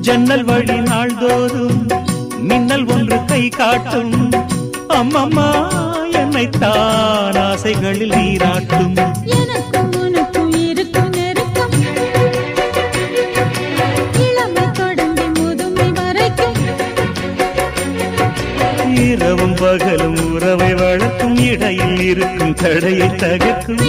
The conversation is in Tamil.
ஜன்னல் வழி நாள்தோறும் மின்னல் ஒன்று கை காட்டும். அம்மம்மா என்னைத்தான் ஆசைகளில் நீராட்டும். இரவும் பகலும் உறவை வளர்க்கும் இடையில் இருக்கும் தடையை தகர்க்கும்.